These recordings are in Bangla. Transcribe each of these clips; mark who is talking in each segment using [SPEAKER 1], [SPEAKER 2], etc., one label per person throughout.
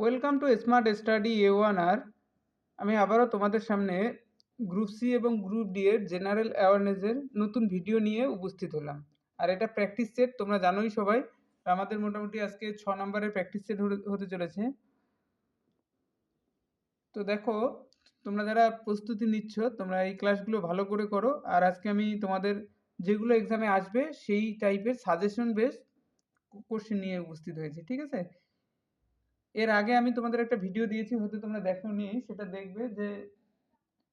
[SPEAKER 1] Welcome to smart study A one আর আমি আবারও তোমাদের সামনে গ্রুপ সি এবং গ্রুপ ডি এর জেনারেল অ্যাওয়ারনেসের নতুন ভিডিও নিয়ে উপস্থিত হলাম। আর এটা প্র্যাকটিস সেট তোমরা জানোই সবাই, আমাদের মোটামুটি আজকে ছ নম্বরের প্র্যাকটিস সেট হতে চলেছে। তো দেখো, তোমরা যারা প্রস্তুতি নিচ্ছ, তোমরা এই ক্লাসগুলো ভালো করে করো। আর আজকে আমি তোমাদের যেগুলো এক্সামে আসবে, সেই টাইপের সাজেশন বেস কোশ্চেন নিয়ে উপস্থিত হয়েছে, ঠিক আছে? এর আগে আমি তোমাদের একটা ভিডিও দিয়েছি, হয়তো তোমরা দেখো নি সেটা দেখবে যে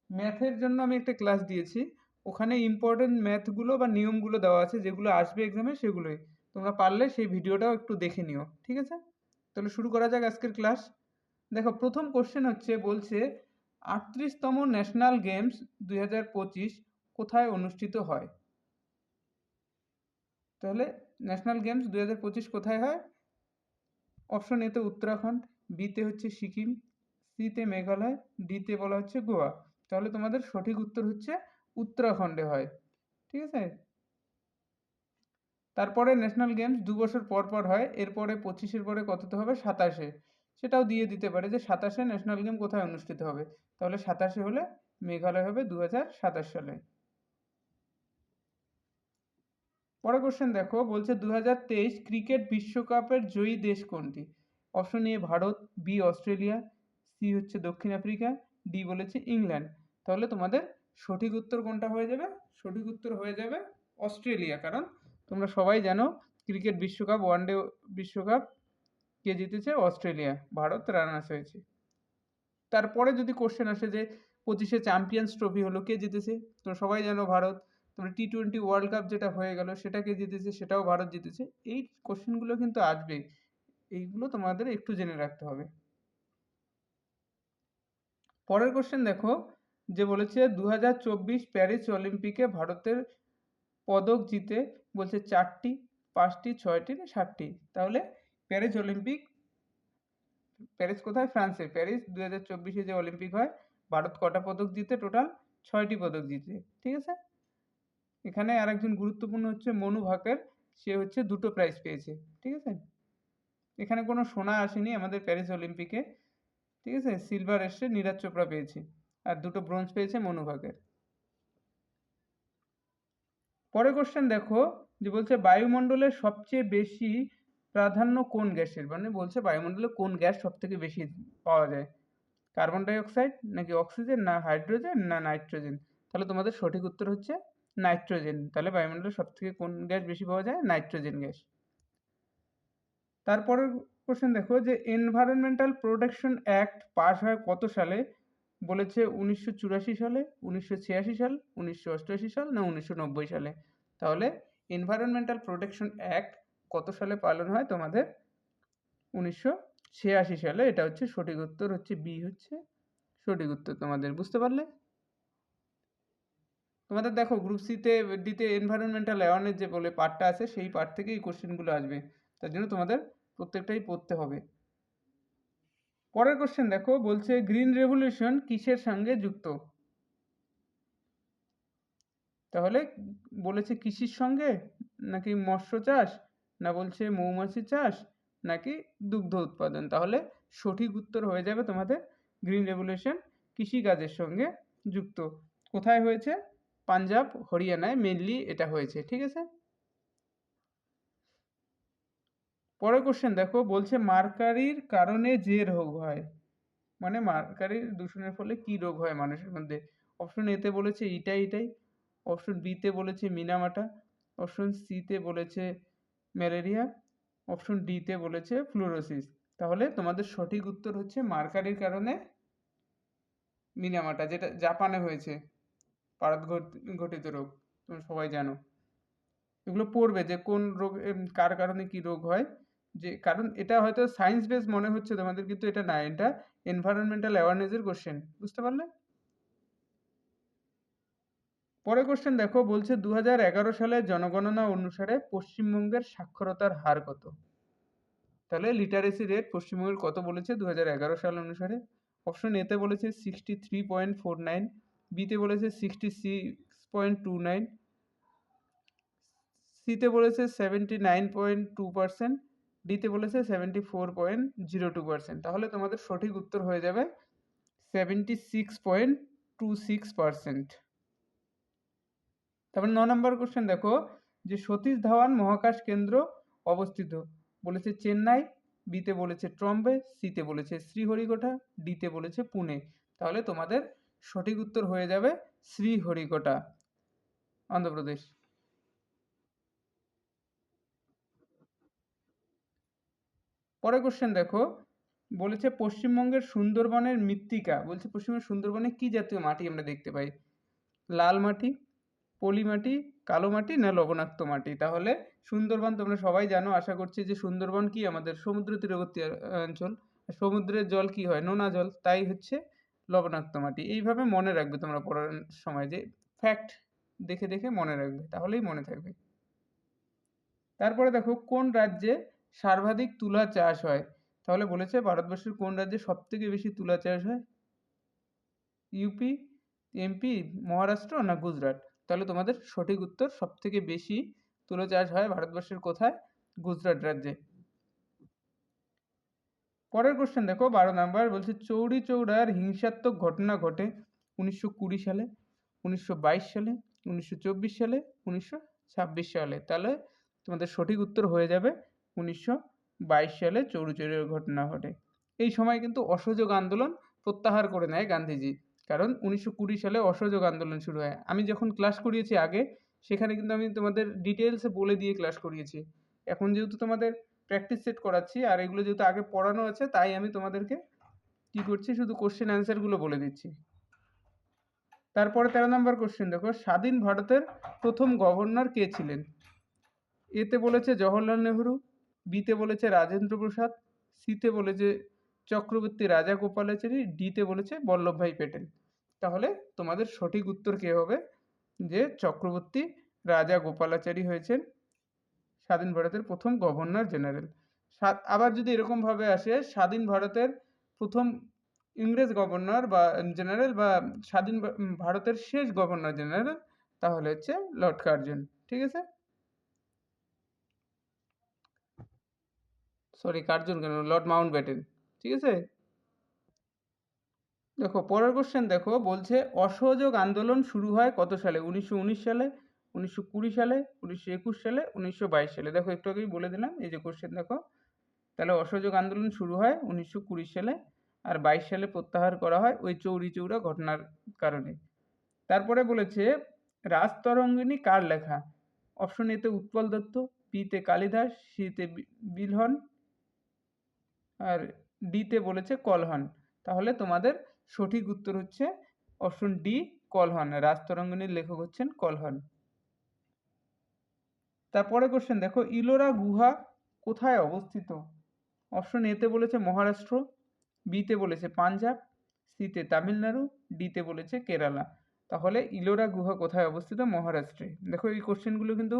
[SPEAKER 1] ম্যাথের জন্য আমি একটা ক্লাস দিয়েছি। ওখানে ইম্পর্টেন্ট ম্যাথগুলো বা নিয়মগুলো দেওয়া আছে, যেগুলো আসবে এক্সামে সেগুলোই। তোমরা পারলে সেই ভিডিওটাও একটু দেখে নিও, ঠিক আছে? তাহলে শুরু করা যাক আজকের ক্লাস দেখো, প্রথম কোশ্চেন হচ্ছে, বলছে, আটত্রিশতম ন্যাশনাল গেমস দুই হাজার পঁচিশ কোথায় অনুষ্ঠিত হয়? তাহলে ন্যাশনাল গেমস দুই হাজার পঁচিশ কোথায় হয়? অপশন এতে উত্তরাখণ্ড বিতে হচ্ছে সিকিম সিতে মেঘালয় ডিতে বলা হচ্ছে গোয়া। তাহলে তোমাদের সঠিক উত্তর হচ্ছে উত্তরাখণ্ডে হয়। ঠিক আছে? তারপরে ন্যাশনাল গেমস দু বছর পর পর হয়, এরপরে পঁচিশের পরে কততে হবে? সাতাশে। সেটাও দিয়ে দিতে পারে যে সাতাশে ন্যাশনাল গেম কোথায় অনুষ্ঠিত হবে? তাহলে সাতাশে হলে মেঘালয় হবে দু হাজার সাতাশ সালে। পরে কোশ্চেন দেখো, বলছে দু হাজার তেইশ ক্রিকেট বিশ্বকাপের জয়ী দেশ কোনটি? Option A Bharat B Australia C হচ্ছে দক্ষিণ আফ্রিকা ডি বলেছে ইংল্যান্ড। তাহলে তোমাদের সঠিক উত্তর কোনটা হয়ে যাবে? সঠিক উত্তর হয়ে যাবে অস্ট্রেলিয়া। কারণ তোমরা সবাই জানো ক্রিকেট বিশ্বকাপ ওয়ানডে বিশ্বকাপ কে জিতেছে? অস্ট্রেলিয়া। ভারত রানার্স হয়েছে। তারপরে যদি কোশ্চেন আসে যে পঁচিশে চ্যাম্পিয়ন্স ট্রফি হলো কে জিতেছে? তো সবাই জানো ভারত। তারপরে টি টোয়েন্টি ওয়ার্ল্ড কাপ যেটা হয়ে গেল, সেটাকে জিতেছে, সেটাও ভারত জিতেছে। এই কোশ্চেনগুলো কিন্তু আসবেই এইগুলো তোমাদের একটু জেনে রাখতে হবে। পরের কোশ্চেন দেখো, যে বলেছে দু হাজার চব্বিশ প্যারিস অলিম্পিকে ভারতের পদক জিতে বলছে চারটি, পাঁচটি, ছয়টি না সাতটি? তাহলে প্যারিস অলিম্পিক প্যারিস কোথায়? ফ্রান্সে প্যারিস দু হাজার চব্বিশে যে অলিম্পিক হয়, ভারত কটা পদক জিতে? টোটাল ছয়টি পদক জিতে। ঠিক আছে? এখানে আরেকজন গুরুত্বপূর্ণ হচ্ছে মনু ভাকের। সে হচ্ছে দুটো প্রাইজ পেয়েছে, ঠিক আছে? এখানে কোনো সোনা আসেনি আমাদের প্যারিস অলিম্পিকে ঠিক আছে? সিলভার এসছে, নীরাজ চোপড়া পেয়েছে। আর দুটো ব্রোঞ্জ পেয়েছে মনু ভাকের। পরের কোশ্চেন দেখো, যে বলছে বায়ুমণ্ডলের সবচেয়ে বেশি প্রাধান্য কোন গ্যাসের? মানে বলছে বায়ুমণ্ডলে কোন গ্যাস সব থেকে বেশি পাওয়া যায়? কার্বন ডাইঅক্সাইড নাকি অক্সিজেন না হাইড্রোজেন না নাইট্রোজেন তাহলে তোমাদের সঠিক উত্তর হচ্ছে নাইট্রোজেন। তাহলে বায়ুমণ্ডলে সব থেকে কোন গ্যাস বেশি পাওয়া যায়? Nitrogen gas. তারপরের কোশ্চেন দেখো যে এনভায়রনমেন্টাল প্রোটেকশন অ্যাক্ট পাস হয় কত সালে? বলেছে উনিশশো চুরাশি সালে, উনিশশো ছিয়াশি সাল, উনিশশো অষ্টআশি সাল না উনিশশো নব্বই সালে? তাহলে এনভায়রনমেন্টাল প্রোটেকশন অ্যাক্ট কত সালে পালন হয় তোমাদের? উনিশশো ছিয়াশি সালে। এটা হচ্ছে সঠিক উত্তর, হচ্ছে বি হচ্ছে সঠিক উত্তর। তোমাদের বুঝতে পারলে? তোমাদের দেখো গ্রুপ সিতে ডিতে এনভায়রনমেন্টাল অ্যাওয়ারনেস যে বলে পার্টটা আছে, সেই পার্ট থেকে এই কোশ্চেনগুলো আসবে। তার জন্য তোমাদের প্রত্যেকটাই পড়তে হবে। পরের কোশ্চেন দেখো, বলছে গ্রিন রেভলিউশন কিসের সঙ্গে যুক্ত? তাহলে বলেছে কৃষির সঙ্গে? নাকি মৎস্য চাষ? না বলছে মৌমাছি চাষ? নাকি দুগ্ধ উৎপাদন? তাহলে সঠিক উত্তর হয়ে যাবে তোমাদের গ্রিন রেভলিউশন কৃষিকাজের সঙ্গে যুক্ত। কোথায় হয়েছে? পাঞ্জাব, হরিয়ানায় মেনলি এটা হয়েছে, ঠিক আছে? পরের কোশ্চেন দেখো, বলছে মার্কারির কারণে যে রোগ হয়। মানে মার্কারির দূষণের ফলে কি রোগ হয় মানুষের মধ্যে? অপশন এতে বলেছে ইটাই ইটাই অপশন বিতে বলেছে মিনামাটা অপশন সিতে বলেছে ম্যালেরিয়া অপশন ডিতে বলেছে ফ্লোরোসিস তাহলে তোমাদের সঠিক উত্তর হচ্ছে মার্কারির কারণে মিনামাটা, যেটা জাপানে হয়েছে। পারদ ঘটিত রোগ তুমি সবাই জানো। এগুলো পড়বে যে কোন রোগ কার কারণে কি রোগ হয়। যে, কারণ এটা হয়তো সায়েন্স বেস মনে হচ্ছে তোমাদের, কিন্তু এটা না, এটা এনভায়রনমেন্টাল অ্যাওয়ারনেসের কোশ্চেন বুঝতে পারলে? পরে কোশ্চেন দেখো, বলছে দু হাজার সালের জনগণনা অনুসারে পশ্চিমবঙ্গের সাক্ষরতার হার কত? তাহলে লিটারেসি রেট পশ্চিমবঙ্গের কত বলেছে দু হাজার এগারো সাল অনুসারে? অপশন এতে বলেছে sixty three point four nine বিতে বলেছে sixty six point two nine সিতে বলেছে seventy nine point two percent ডিতে বলেছে seventy four point zero two percent তাহলে তোমাদের সঠিক উত্তর হয়ে যাবে seventy six point two six percent তারপর ন নম্বর কোশ্চেন দেখো, যে সতীশ ধাওয়ান মহাকাশ কেন্দ্র অবস্থিত, বলেছে চেন্নাই, বিতে বলেছে ট্রম্বে সিতে বলেছে শ্রীহরিকোটা, ডিতে বলেছে পুনে। তাহলে তোমাদের সঠিক উত্তর হয়ে যাবে শ্রীহরিকোটা, অন্ধ্রপ্রদেশ। পরের কোশ্চেন দেখো, বলেছে পশ্চিমবঙ্গের সুন্দরবনের মৃত্তিকা, বলছে পশ্চিমবঙ্গের সুন্দরবনে কি জাতীয় মাটি আমরা দেখতে পাই? লাল মাটি, পলি মাটি, কালো মাটি না লবণাক্ত মাটি? তাহলে সুন্দরবন তোমরা সবাই জানো, আশা করছি যে সুন্দরবন কি আমাদের সমুদ্র তীরবর্তী অঞ্চল? সমুদ্রের জল কি হয়? নোনা জল, তাই হচ্ছে লবণাক্ত মাটি। এইভাবে মনে রাখবে তোমরা পড়ার সময় যে ফ্যাক্ট দেখে দেখে মনে রাখবে, তাহলেই মনে থাকবে। তারপরে দেখো, কোন রাজ্যে সর্বাধিক তুলা চাষ হয়? তাহলে বলেছে ভারতবর্ষের কোন রাজ্যে সব থেকে বেশি তুলা চাষ হয়? ইউপি এমপি মহারাষ্ট্র না গুজরাট? তাহলে তোমাদের সঠিক উত্তর সব থেকে বেশি তুলো চাষ হয় ভারতবর্ষের কোথায়? গুজরাট রাজ্যে। পরের কোশ্চেন দেখো, বারো নাম্বার বলছে, চৌরি চৌড়ার হিংসাত্মক ঘটনা ঘটে উনিশশো কুড়ি সালে, উনিশশো বাইশ সালে, উনিশশো চব্বিশ সালে, উনিশশো ছাব্বিশ সালে। তাহলে তোমাদের সঠিক উত্তর হয়ে যাবে, উনিশশো বাইশ সালে চৌরি চৌরির ঘটনা ঘটে। এই সময় কিন্তু অসহযোগ আন্দোলন প্রত্যাহার করে নেয় গান্ধীজি, কারণ উনিশশো কুড়ি সালে অসহযোগ আন্দোলন শুরু হয়। আমি যখন ক্লাস করিয়েছি আগে, সেখানে কিন্তু আমি তোমাদের ডিটেলসে বলে দিয়ে ক্লাস করিয়েছি। এখন যেহেতু তোমাদের প্র্যাকটিস সেট করাচ্ছি। আর এগুলো যেহেতু আগে পড়ানো আছে, তাই আমি তোমাদেরকে কি করছি, শুধু কোশ্চেন অ্যান্সারগুলো বলে দিচ্ছি। তারপরে তেরো নম্বর কোশ্চেন দেখো, স্বাধীন ভারতের প্রথম গভর্নর কে ছিলেন? এতে বলেছে জওহরলাল নেহরু বিতে বলেছে রাজেন্দ্র প্রসাদ সিতে বলেছে চক্রবর্তী রাজা গোপালাচারী ডিতে বলেছে বল্লভভাই প্যাটেল। তাহলে তোমাদের সঠিক উত্তর কে হবে? যে চক্রবর্তী রাজা গোপালাচারী হয়েছেন স্বাধীন ভারতের প্রথম গভর্নর জেনারেল। আবার যদি এরকমভাবে আসে, স্বাধীন ভারতের প্রথম ইংরেজ গভর্নর বা জেনারেল বা স্বাধীন ভারতের শেষ গভর্নর জেনারেল, তাহলে হচ্ছে লর্ড কার্জন। ঠিক আছে? সরি কার্জন কেন? লর্ড মাউন্ট ব্যাটেন ঠিক আছে? দেখো, পরের কোশ্চেন দেখো, বলছে, অসহযোগ আন্দোলন শুরু হয় কত সালে? উনিশশো উনিশ সালে। উনিশশো কুড়ি সালে, উনিশশো একুশ সালে, উনিশশো বাইশ সালে। দেখো, একটু আগেই বলে দিলাম, এই যে কোশ্চেন দেখো। তাহলে অসহযোগ আন্দোলন শুরু হয় উনিশশো কুড়ি সালে আর বাইশ সালে প্রত্যাহার করা হয় ওই চৌরি চৌরা ঘটনার কারণে। তারপরে বলেছে রাজতরঙ্গিনী কার লেখা? অপশন এতে উৎপল দত্ত বিতে কালিদাস সিতে বিলহন, আর ডিতে বলেছে কলহন। তাহলে তোমাদের সঠিক উত্তর হচ্ছে অপশন ডি কলহন। রাজতরঙ্গিনীর লেখক হচ্ছেন কলহন। তারপরে কোশ্চেন দেখো, ইলোরা গুহা কোথায় অবস্থিত? অপশন এতে বলেছে মহারাষ্ট্র বিতে বলেছে পাঞ্জাব সিতে তামিলনাড়ু ডিতে বলেছে কেরালা। তাহলে ইলোরা গুহা কোথায় অবস্থিত? মহারাষ্ট্রে। দেখো, এই কোশ্চেনগুলো কিন্তু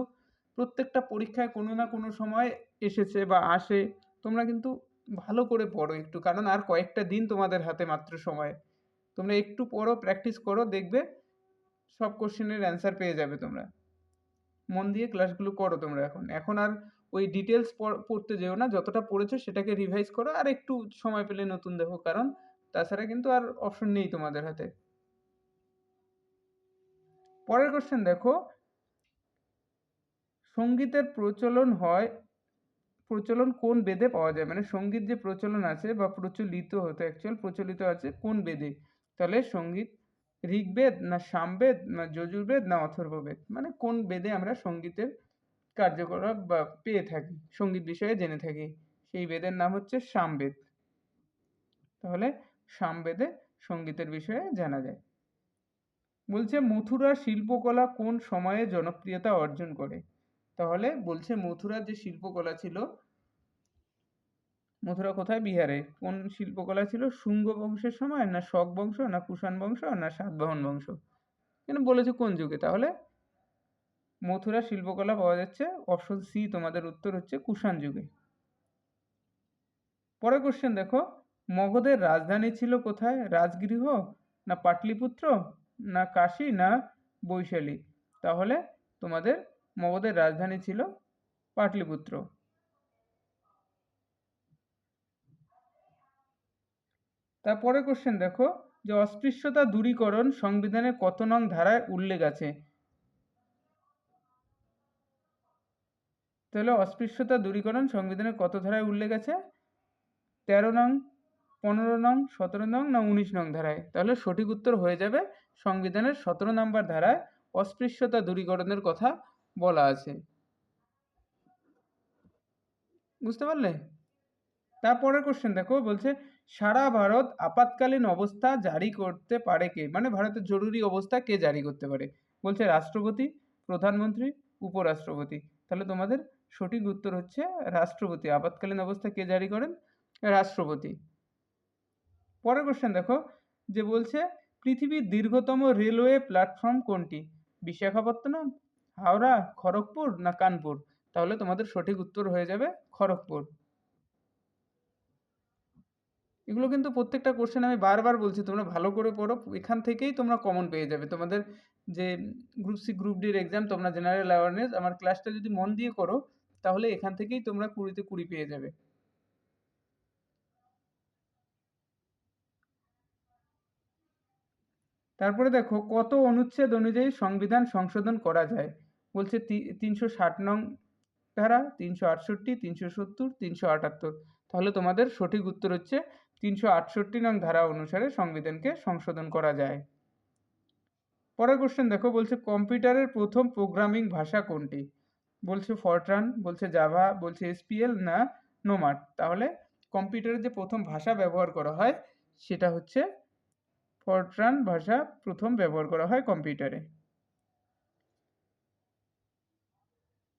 [SPEAKER 1] প্রত্যেকটা পরীক্ষায় কোনো না কোনো সময় এসেছে বা আসে। তোমরা কিন্তু ভালো করে পড়ো একটু, কারণ আর কয়েকটা দিন তোমাদের হাতে মাত্র সময়। তোমরা একটু পড়ো প্র্যাকটিস করো, দেখবে সব কোশ্চেনের অ্যান্সার পেয়ে যাবে তোমরা। মন দিয়ে ক্লাসগুলো করো তোমরা এখন। এখন আর ওই ডিটেলস পড়তে যেও না, যতটা পড়েছো সেটাকে রিভাইজ করো, আর একটু সময় পেলে নতুন দেখো, কারণ তাছাড়া কিন্তু আর অপশন নেই তোমাদের হাতে। পরের কোশ্চেন দেখো। সঙ্গীতের প্রচলন হয়, প্রচলন কোন বেদে পাওয়া যায়? মানে সংগীত যে প্রচলন আছে বা প্রচলিত হতো অ্যাকচুয়াল প্রচলিত আছে কোন বেদে? তাহলে সংগীত ঋগ্বেদ না সামবেদ না যজুর্বেদ না অথর্ববেদ? মানে কোন বেদে আমরা সঙ্গীতের কার্যকলাপ বা পেয়ে থাকি, সংগীত বিষয়ে জেনে থাকি? সেই বেদের নাম হচ্ছে সামবেদ। তাহলে সামবেদে সঙ্গীতের বিষয়ে জানা যায়। বলছে মথুরা শিল্পকলা কোন সময়ে জনপ্রিয়তা অর্জন করে? তাহলে বলছে, মথুরার যে শিল্পকলা ছিল মথুরা কোথায়? বিহারে। কোন শিল্পকলা ছিল? শুঙ্গ বংশের সময় না শক বংশ না কুষাণ বংশ না সাতবাহন বংশ? কেন বলেছে কোন যুগে? তাহলে মথুরা শিল্পকলা পাওয়া যাচ্ছে। অপশন সি তোমাদের উত্তর হচ্ছে কুষাণ যুগে। পরের কোশ্চেন দেখো। মগধের রাজধানী ছিল কোথায়? রাজগৃহ না পাটলিপুত্র না কাশী না বৈশালী? তাহলে তোমাদের মগধের রাজধানী ছিল পাটলিপুত্র। তারপরে কোশ্চেন দেখো, যে অস্পৃশ্যতা দূরীকরণ সংবিধানের কত নং ধারায় উল্লেখ আছে? তাহলে অস্পৃশ্যতা দূরীকরণ সংবিধানের কত ধারায় উল্লেখ আছে? তেরো নং, পনেরো নং, সতেরো নং না উনিশ নং ধারায়? তাহলে সঠিক উত্তর হয়ে যাবে সংবিধানের সতেরো নম্বর ধারায় অস্পৃশ্যতা দূরীকরণের কথা বলা আছে। বুঝতে পারলে? তারপরের কোশ্চেন দেখো, বলছে সারা ভারত আপাতকালীন অবস্থা জারি করতে পারে কে? মানে ভারতের জরুরি অবস্থা কে জারি করতে পারে? বলছে রাষ্ট্রপতি, প্রধানমন্ত্রী, উপরাষ্ট্রপতি। তাহলে তোমাদের সঠিক উত্তর হচ্ছে রাষ্ট্রপতি। আপাতকালীন অবস্থা কে জারি করেন? রাষ্ট্রপতি। পরের কোশ্চেন দেখো, যে বলছে পৃথিবীর দীর্ঘতম রেলওয়ে প্ল্যাটফর্ম কোনটি? বিশাখাপত্তনম, হাওড়া, খড়গপুর না কানপুর? তাহলে তোমাদের সঠিক উত্তর হয়ে যাবে খড়গপুর। এগুলো কিন্তু প্রত্যেকটা কোশ্চেন আমি বারবার বলছি, তোমরা ভালো করে পড়ো, এখান থেকেই তোমরা কমন পেয়ে যাবে। তোমাদের যে গ্রুপ সি গ্রুপ ডির এক্সাম তোমরা জেনারেল অ্যাওয়ারনেস আমার ক্লাসটা যদি মন দিয়ে করো, তাহলে এখান থেকেই তোমরা কুড়িতে কুড়ি পেয়ে যাবে। তারপরে দেখো, কত অনুচ্ছেদ অনুযায়ী সংবিধান সংশোধন করা যায়? বলছে তিনশো ষাট নং ধারা, তিনশো আটষট্টি, তিনশো সত্তর, তিনশো আটাত্তর। তাহলে তোমাদের সঠিক উত্তর হচ্ছে তিনশো আটষট্টি নং ধারা অনুসারে সংবিধানকে সংশোধন করা যায়। পরের কোশ্চেন দেখো, বলছে কম্পিউটারের প্রথম প্রোগ্রামিং ভাষা কোনটি? বলছে ফরট্রান বলছে জাভা বলছে এসপিএল না নোমাট তাহলে কম্পিউটারের যে প্রথম ভাষা ব্যবহার করা হয়, সেটা হচ্ছে ফরট্রান ভাষা প্রথম ব্যবহার করা হয় কম্পিউটারে।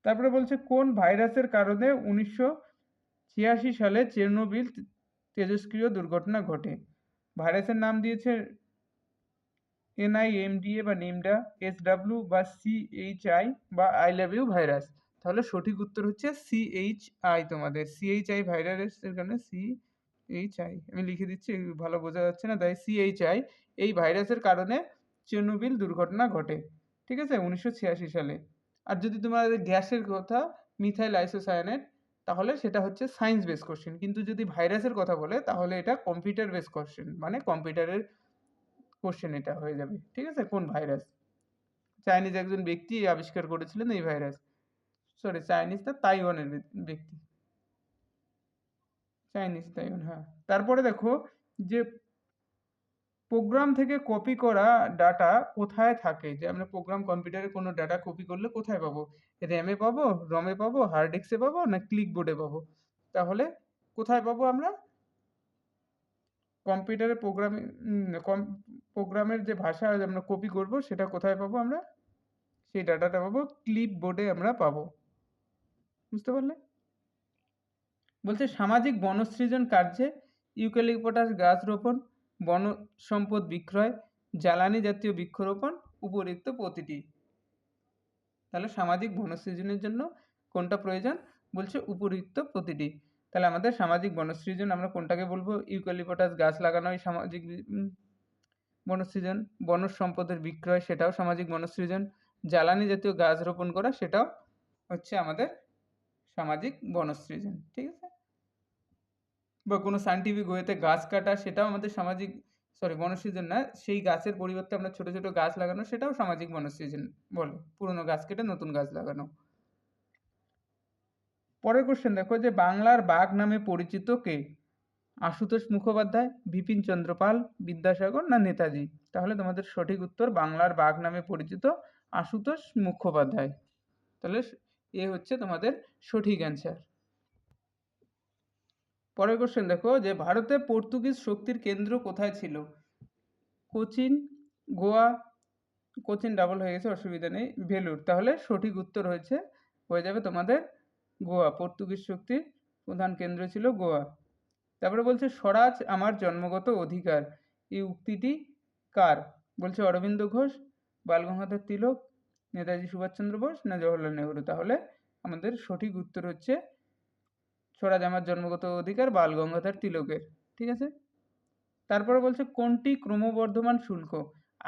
[SPEAKER 1] তারপরে বলছে কোন ভাইরাসের কারণে উনিশশো ছিয়াশি সালে চেরনোবিল তেজস্ক্রিয় দুর্ঘটনা ঘটে। ভাইরাসের নাম দিয়েছে এনআইএমডিএ বা নিমডা, এসডাব্লিউ বা সিএইচআই বা আই লাভ ইউ ভাইরাস। তাহলে সঠিক উত্তর হচ্ছে সিএইচআই তোমাদের। সিএইচআই ভাইরাসের কারণে সি এইচ আই আমি লিখে দিচ্ছি ভালো বোঝা যাচ্ছে না, তাই সিএইচআই, এই ভাইরাসের কারণে চেরনোবিল দুর্ঘটনা ঘটে। ঠিক আছে? উনিশশো ছিয়াশি সালে। আর যদি তোমার গ্যাসের কথা, মিথাইল আইসোসায়ানেট তাহলে সেটা হচ্ছে সায়েন্স বেস কোশ্চেন কিন্তু যদি ভাইরাসের কথা বলে, তাহলে এটা কম্পিউটার বেস কোশ্চেন মানে কম্পিউটারের কোশ্চেন এটা হয়ে যাবে। ঠিক আছে? কোন ভাইরাস চাইনিজ একজন ব্যক্তি আবিষ্কার করেছিলেন এই ভাইরাস সরি চাইনিজ না তাইওয়ানের ব্যক্তি। চাইনিজ তাইওয়ান হ্যাঁ। তারপরে দেখো যে প্রোগ্রাম থেকে কপি করা ডাটা কোথায় থাকে? যে আমরা প্রোগ্রাম কম্পিউটারে কোনো ডাটা কপি করলে কোথায় পাবো? র্যামে পাবো রমে পাবো হার্ড ডিস্কে পাবো না ক্লিক বোর্ডে পাবো? তাহলে কোথায় পাবো আমরা? কম্পিউটারে প্রোগ্রামিং প্রোগ্রামের যে ভাষা আমরা কপি করব, সেটা কোথায় পাবো আমরা? সেই ডাটাটা পাবো ক্লিপ বোর্ডে আমরা পাবো। বুঝতে পারলে? বলছে সামাজিক বনসৃজন কার্যে ইউক্যালিপটাস গাছ রোপণ বন সম্পদ বিক্রয়, জ্বালানি জাতীয় বৃক্ষরোপণ উপরিক্ত প্রতিটি। তাহলে সামাজিক বনসৃজনের জন্য কোনটা প্রয়োজন? বলছে উপরিক্ত প্রতিটি। তাহলে আমাদের সামাজিক বনসৃজন আমরা কোনটাকে বলব? ইউক্যালিপটাস গাছ লাগানো লাগানোই সামাজিক বনসৃজন। বনজ সম্পদের বিক্রয়, সেটাও সামাজিক বনসৃজন। জ্বালানি জাতীয় গাছ রোপণ করা, সেটাও হচ্ছে আমাদের সামাজিক বনসৃজন। ঠিক আছে? বা কোনো সাইন্টিফিক ওয়েতে গাছ কাটা, সেটাও আমাদের সামাজিক সরি বনসৃজন না, সেই গাছের পরিবর্তে আমরা ছোটো ছোটো গাছ লাগানো, সেটাও সামাজিক বনসৃজন বলে। পুরনো গাছ কেটে নতুন গাছ লাগানো। পরের কোশ্চেন দেখো যে, বাংলার বাঘ নামে পরিচিত কে? আশুতোষ মুখোপাধ্যায়, বিপিন চন্দ্রপাল বিদ্যাসাগর না নেতাজি? তাহলে তোমাদের সঠিক উত্তর বাংলার বাঘ নামে পরিচিত আশুতোষ মুখোপাধ্যায়। তাহলে এ হচ্ছে তোমাদের সঠিক অ্যান্সার পরের কোশ্চেন দেখো, যে ভারতে পর্তুগিজ শক্তির কেন্দ্র কোথায় ছিল? কোচিন, গোয়া, কোচিন ডাবল হয়ে গেছে, অসুবিধা নেই, ভেলুর। তাহলে সঠিক উত্তর হয়েছে, হয়ে যাবে তোমাদের গোয়া। পর্তুগিজ শক্তির প্রধান কেন্দ্র ছিল গোয়া। তারপরে বলছে, স্বরাজ আমার জন্মগত অধিকার। এই উক্তিটি কার? বলছে অরবিন্দ ঘোষ, বালগঙ্গাধর তিলক, নেতাজি সুভাষচন্দ্র বোস না জওহরলাল নেহরু? তাহলে আমাদের সঠিক উত্তর হচ্ছে স্বরাজ আমার জন্মগত অধিকার, বাল গঙ্গাধর তিলকের, ঠিক আছে? তারপরে বলছে, কোনটি ক্রমবর্ধমান শুল্ক?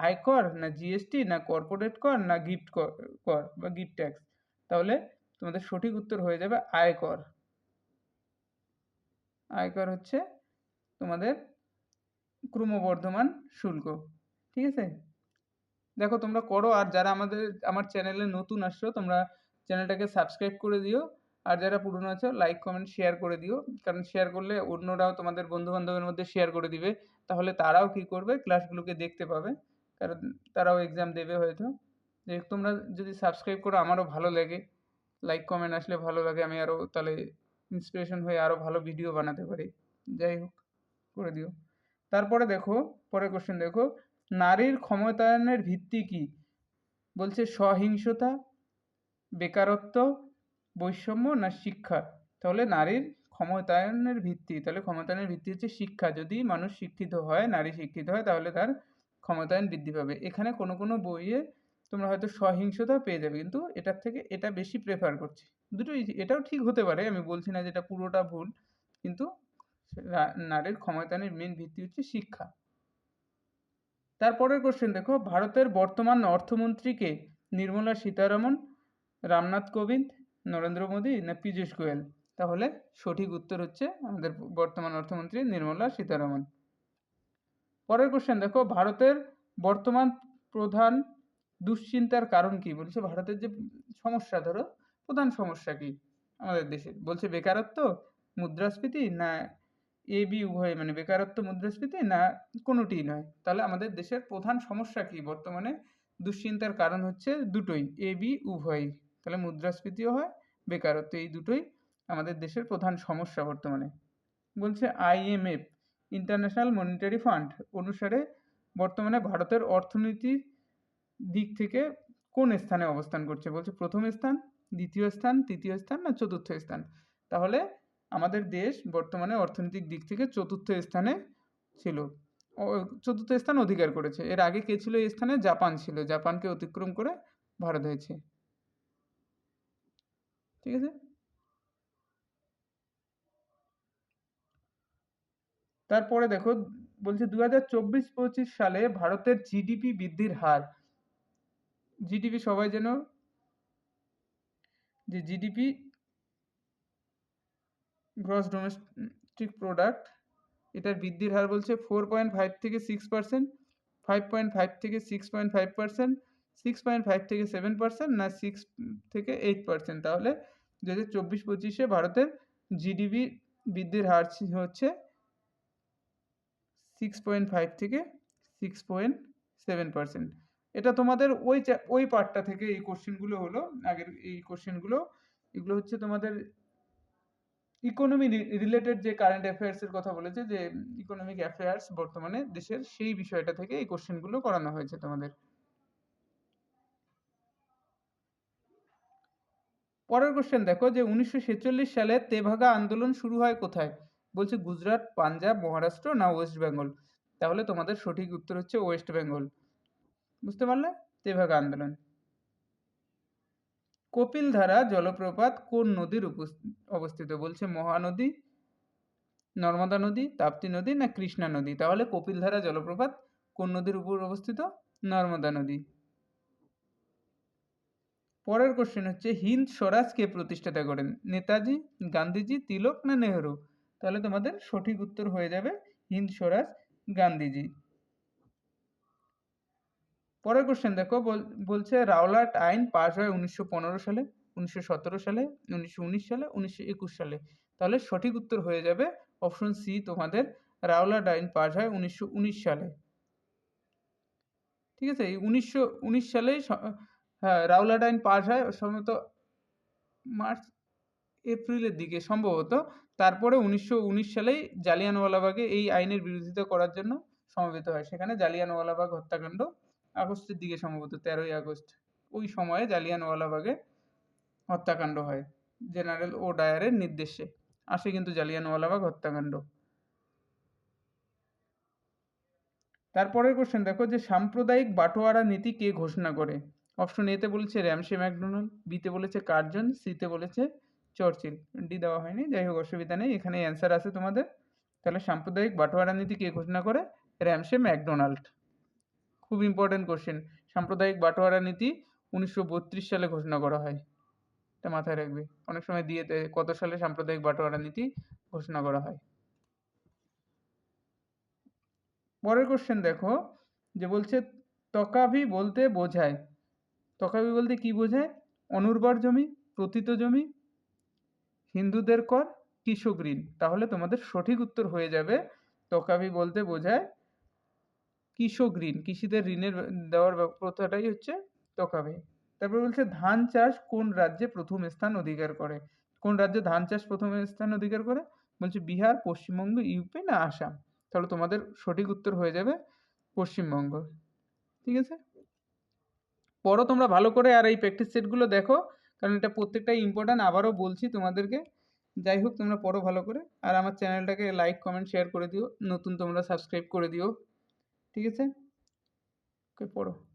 [SPEAKER 1] আয়কর না জিএসটি না কর্পোরেট কর না গিফট কর বা গিফট ট্যাক্স? তাহলে তোমাদের সঠিক উত্তর হয়ে যাবে আয়কর। আয়কর হচ্ছে তোমাদের ক্রমবর্ধমান শুল্ক, ঠিক আছে? দেখো, তোমরা করো, আর যারা আমাদের, আমার চ্যানেলে নতুন আসছো, তোমরা চ্যানেলটাকে সাবস্ক্রাইব করে দিও। আর যারা পুরনো আছো লাইক কমেন্ট শেয়ার করে দিও। কারণ শেয়ার করলে অন্যরাও তোমাদের বন্ধু বান্ধবের মধ্যে শেয়ার করে দিবে। তাহলে তারাও কি করবে? ক্লাসগুলোকে দেখতে পাবে। কারণ তারাও এক্সাম দেবে হয়তো। যে তোমরা যদি সাবস্ক্রাইব করো, আমারও ভালো লাগে। লাইক কমেন্ট আসলে ভালো লাগে। আমি আরও তাহলে ইন্সপিরেশন হয়ে আরও ভালো ভিডিও বানাতে পারি। যাই হোক, করে দিও। তারপরে দেখো, পরের কোশ্চেন দেখো। নারীর ক্ষমতায়নের ভিত্তি কি? বলছে সহিংসতা, বেকারত্ব বৈষম্য না শিক্ষা? তাহলে নারীর ক্ষমতায়নের ভিত্তি, তাহলে ক্ষমতায়নের ভিত্তি হচ্ছে শিক্ষা। যদি মানুষ শিক্ষিত হয়, নারী শিক্ষিত হয়, তাহলে তার ক্ষমতায়ন বৃদ্ধি পাবে। এখানে কোনো কোনো বইয়ে তোমরা হয়তো সহিংসতা পেয়ে যাবে, কিন্তু এটার থেকে এটা বেশি প্রেফার করছি। দুটোই এটাও ঠিক হতে পারে, আমি বলছি না যেটা পুরোটা ভুল, কিন্তু নারীর ক্ষমতায়নের মেন ভিত্তি হচ্ছে শিক্ষা। তারপরের কোশ্চেন দেখো, ভারতের বর্তমান অর্থমন্ত্রীকে নির্মলা সীতারামন, রামনাথ কোবিন্দ নরেন্দ্র মোদী না পীযূষ গোয়েল? তাহলে সঠিক উত্তর হচ্ছে আমাদের বর্তমান অর্থমন্ত্রী নির্মলা সীতারামন। পরের কোশ্চেন দেখো, ভারতের বর্তমান প্রধান দুশ্চিন্তার কারণ কি? বলছে ভারতের যে সমস্যা, ধরো, প্রধান সমস্যা কি আমাদের দেশে বলছে বেকারত্ব, মুদ্রাস্ফীতি না এ, বি, উভয়? মানে বেকারত্ব, মুদ্রাস্ফীতি না কোনোটিই নয়? তাহলে আমাদের দেশের প্রধান সমস্যা কি? বর্তমানে দুশ্চিন্তার কারণ হচ্ছে দুটোই, এ, বি, উভয়ই। তাহলে মুদ্রাস্ফীতিও হয়, বেকারত্ব এই দুটোই আমাদের দেশের প্রধান সমস্যা বর্তমানে। বলছে আইএমএফ ইন্টারন্যাশনাল মনিটারি ফান্ড, অনুসারে বর্তমানে ভারতের অর্থনীতির দিক থেকে কোন স্থানে অবস্থান করছে? বলছে প্রথম স্থান, দ্বিতীয় স্থান, তৃতীয় স্থান না চতুর্থ স্থান? তাহলে আমাদের দেশ বর্তমানে অর্থনৈতিক দিক থেকে চতুর্থ স্থানে ছিল। চতুর্থ স্থান অধিকার করেছে। এর আগে কে ছিল এই স্থানে? জাপান ছিল। জাপানকে অতিক্রম করে ভারত হয়েছে। ঠিক আছে? তারপরে দেখো, বলছে দু হাজার চব্বিশ পঁচিশ সালে ভারতের জিডিপি বৃদ্ধির হার। জিডিপি সবাই যেন, যে জিডিপি গ্রস ডোমেস্টিক প্রোডাক্ট এটার বৃদ্ধির হার বলছে ফোর পয়েন্ট ফাইভ থেকে six percent five point five থেকে six point five percent six point five থেকে সেভেন পার্সেন্ট না সিক্স থেকে এইট পার্সেন্ট তাহলে দু হাজার চব্বিশ পঁচিশে ভারতের জিডিপি বৃদ্ধির হার হচ্ছে সিক্স পয়েন্ট ফাইভ থেকে সিক্স পয়েন্ট সেভেন পার্সেন্ট এটা তোমাদের ওই ওই পার্টটা থেকে এই কোশ্চেনগুলো হলো, আগের এই কোশ্চেনগুলো এগুলো হচ্ছে তোমাদের ইকোনমি রিলেটেড যে কারেন্ট অ্যাফেয়ার্সের কথা বলেছে, যে ইকোনমিক অ্যাফেয়ার্স বর্তমানে দেশের সেই বিষয়টা থেকে এই কোশ্চেনগুলো করানো হয়েছে তোমাদের। পরের কোশ্চেন দেখো যে উনিশশো ছেচল্লিশ সালে তেভাগা আন্দোলন শুরু হয় কোথায়? বলছে গুজরাট, পাঞ্জাব, মহারাষ্ট্র না ওয়েস্ট বেঙ্গল? তাহলে তোমাদের সঠিক উত্তর হচ্ছে ওয়েস্ট বেঙ্গল। বুঝতে পারলে? তেভাগা আন্দোলন। কপিলধারা জলপ্রপাত কোন নদীর অবস্থিত? বলছে মহানদী, নর্মদা নদী, তাপ্তি নদী না কৃষ্ণা নদী? তাহলে কপিলধারা জলপ্রপাত কোন নদীর উপর অবস্থিত? নর্মদা নদী। পরের কোশ্চেন হচ্ছে, হিন্দ স্বরাজ কে প্রতিষ্ঠাতা করেন? নেতাজি, গান্ধীজি, তিলক না নেহরু? তাহলে তোমাদের সঠিক উত্তর হয়ে যাবে, হিন্দ স্বরাজ, গান্ধীজি। পরের কোশ্চেন দেখো বলছে রাওলাট আইন পাশ হয় উনিশশো পনেরো সালে, উনিশশো সতেরো সালে, উনিশশো উনিশ সালে, উনিশশো একুশ সালে। তাহলে সঠিক উত্তর হয়ে যাবে অপশন সি তোমাদের, রাওলাট আইন পাশ হয় উনিশশো উনিশ সালে। ঠিক আছে, এই উনিশশো সালেই হ্যাঁ রাওলাট আইন পাশ হয় সম্ভবত মার্চ, এপ্রিলের দিকে সম্ভবত। তারপরে উনিশশো সালেই জালিয়ানওয়ালাবাগে এই আইনের বিরোধিতা করার জন্য সমবেত হয়। সেখানে জালিয়ানওয়ালাবাগ হত্যাকাণ্ড আগস্টের দিকে সম্ভবত তেরোই আগস্ট ওই সময়ে জালিয়ানওয়ালাবাগে হত্যাকাণ্ড হয় জেনারেল ও ডায়ারের নির্দেশে। আসে কিন্তু জালিয়ানওয়ালাবাগ হত্যাকাণ্ড। তারপরের কোশ্চেন দেখো যে সাম্প্রদায়িক বাটোয়ারা নীতি কে ঘোষণা করে? অপশন এতে বলেছে র্যামসে ম্যাকডোনাল্ড বিতে বলেছে কার্জন সিতে বলেছে চর্চিল ডি দেওয়া হয়নি, যাই হোক অসুবিধা নেই, এখানে অ্যান্সার আছে তোমাদের। তাহলে সাম্প্রদায়িক বাটোয়ারা নীতি কে ঘোষণা করে? র্যামসে ম্যাকডোনাল্ড খুব ইম্পর্টেন্ট কোশ্চেন সাম্প্রদায়িক বাটোয়ারা নীতি উনিশশো বত্রিশ সালে ঘোষণা করা হয়। এটা মাথায় রাখবে। অনেক সময় দিয়ে কত সালে সাম্প্রদায়িক বাটোয়ারা নীতি ঘোষণা করা হয়? পরের কোশ্চেন দেখো, যে বলছে, তকাভি বলতে বোঝায়। তকাভি বলতে কি বোঝায়? অনুর্বর জমি প্রতীত জমি, হিন্দুদের কর, কৃষক ঋণ। তাহলে তোমাদের সঠিক উত্তর হয়ে যাবে। তকাভি বলতে বোঝায় কৃষক ঋণ, কৃষিদের ঋণের দেওয়ার প্রথাটাই হচ্ছে তকাভি তারপর বলছে ধান চাষ কোন রাজ্যে প্রথম স্থান অধিকার করে? কোন রাজ্যে ধান চাষ প্রথম স্থান অধিকার করে? বলছে বিহার, পশ্চিমবঙ্গ, ইউপি না আসাম? তাহলে তোমাদের সঠিক উত্তর হয়ে যাবে পশ্চিমবঙ্গ। ঠিক আছে? পড়ো তোমরা ভালো করে, আর এই প্র্যাকটিস সেটগুলো দেখো, কারণ এটা প্রত্যেকটাই ইম্পর্ট্যান্ট আবারও বলছি তোমাদেরকে, যাই হোক, তোমরা পড়ো ভালো করে, আর আমার চ্যানেলটাকে লাইক কমেন্ট শেয়ার করে দিও। নতুন তোমরা সাবস্ক্রাইব করে দিও। ঠিক আছে? ওকে, পড়ো।